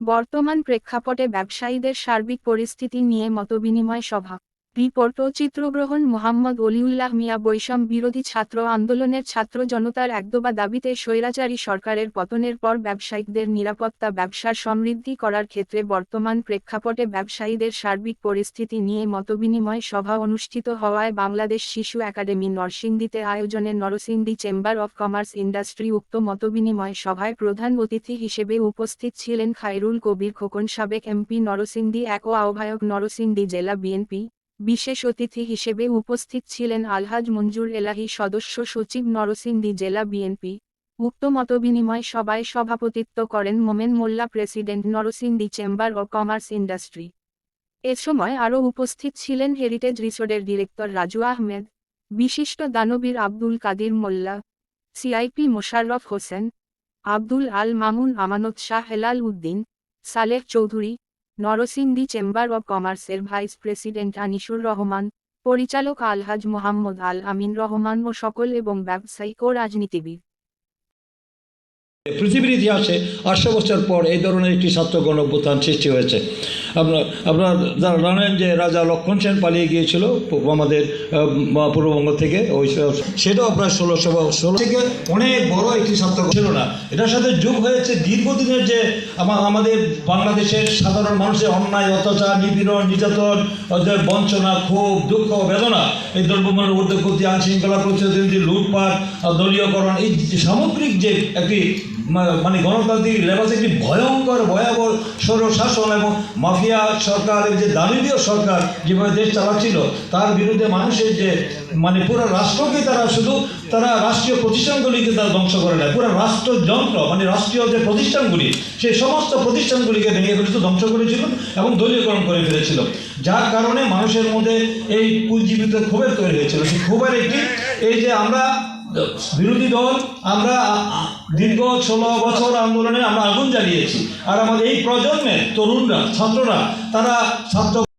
বর্তমান প্রেক্ষাপটে ব্যবসায়ীদের সার্বিক পরিস্থিতি নিয়ে মতবিনিময় সভা। রিপোর্ট ও চিত্রগ্রহণ মোহাম্মদ অলিউল্লাহ মিয়া বৈষম বিরোধী ছাত্র আন্দোলনের ছাত্র জনতার একদবা দাবিতে স্বৈরাচারী সরকারের পতনের পর ব্যবসায়িকদের নিরাপত্তা, ব্যবসার সমৃদ্ধি করার ক্ষেত্রে বর্তমান প্রেক্ষাপটে ব্যবসায়ীদের সার্বিক পরিস্থিতি নিয়ে মতবিনিময় সভা অনুষ্ঠিত হওয়ায় বাংলাদেশ শিশু একাডেমি নরসিংদীতে আয়োজনে Narsingdi chamber of commerce industry উক্ত মতবিনিময় সভায় প্রধান অতিথি হিসেবে উপস্থিত ছিলেন খায়রুল কবির খোকন সাবেক এমপি নরসিংদী, এক ও আহ্বায়ক নরসিংদী জেলা বিএনপি বিশেষ অতিথি হিসেবে উপস্থিত ছিলেন আলহাজ মঞ্জুর এলাহি সদস্য সচিব নরসিংদী জেলা বিএনপি। উক্ত মতবিনিময় সভায় সভাপতিত্ব করেন Momen Molla, president Narsingdi chamber of commerce industry. এ সময় আরও উপস্থিত ছিলেন হেরিটেজ রিসোর্টের ডিরেক্টর রাজু আহমেদ, বিশিষ্ট দানবীর Abdul Kadir Molla, CIP Mosharraf Hossain, Abdul Al Mamun Amanat Shah Helal Uddin, Saleh Chowdhury Narsingdi chamber of কমার্সের ভাইস প্রেসিডেন্ট আনিসুর রহমান, পরিচালক আলহাজ মোহাম্মদ আল আমিন রহমান ও সকল এবং ব্যবসায়িক ও রাজনীতিবিদ। পৃথিবীর ইতিহাসে আটশো বছর পর এই ধরনের একটি ছাত্র গণ অভ্যুত্থান সৃষ্টি হয়েছে। আপনার আপনার যারা জানেন যে রাজা লক্ষণ সেন পালিয়ে গিয়েছিল আমাদের পূর্ববঙ্গ থেকে, ওই সেটাও আপনার ষোলোশো ষোলো থেকে অনেক বড় একটি ছাত্র ছিল না। এটার সাথে যোগ হয়েছে দীর্ঘদিনের যে আমা- আমাদের বাংলাদেশের সাধারণ মানুষের অন্যায়, অত্যাচার, নিপীড়ন, নির্যাতন বঞ্চনা, ক্ষোভ, দুঃখ, বেদনা, এই দ্রব্যমূল্যের উদ্যোগতি আইন শৃঙ্খলা প্রতিনিধি লুটপাট দলীয়করণ, এই সামগ্রিক যে একটি মানে গণতান্ত্রিক লেবাস একটি ভয়ঙ্কর, ভয়াবহ স্বৈরশাসন এবং মাফিয়া সরকার এই যে দারিদ্রীয় সরকার যেভাবে দেশ চালাচ্ছিল, তার বিরুদ্ধে মানুষের যে মানে পুরো রাষ্ট্রকে তারা শুধু, তারা রাষ্ট্রীয় প্রতিষ্ঠানগুলিকে তারা ধ্বংস করে নেয় পুরো রাষ্ট্রযন্ত্র মানে রাষ্ট্রীয় যে প্রতিষ্ঠানগুলি সেই সমস্ত প্রতিষ্ঠানগুলিকে ভেঙে ফেলেছিল ধ্বংস করেছিল এবং দলীয়করণ করে ফেলেছিল। যার কারণে মানুষের মধ্যে এই পুঁজিবিত ক্ষোভের তৈরি হয়েছিল। সেই ক্ষোভের একটি, এই যে আমরা বিরোধী দল, আমরা দীর্ঘ ষোলো বছর আন্দোলনে আমরা আগুন জ্বালিয়েছি। আর আমাদের এই প্রজন্মের তরুণরা, ছাত্ররা, তারা ছাত্র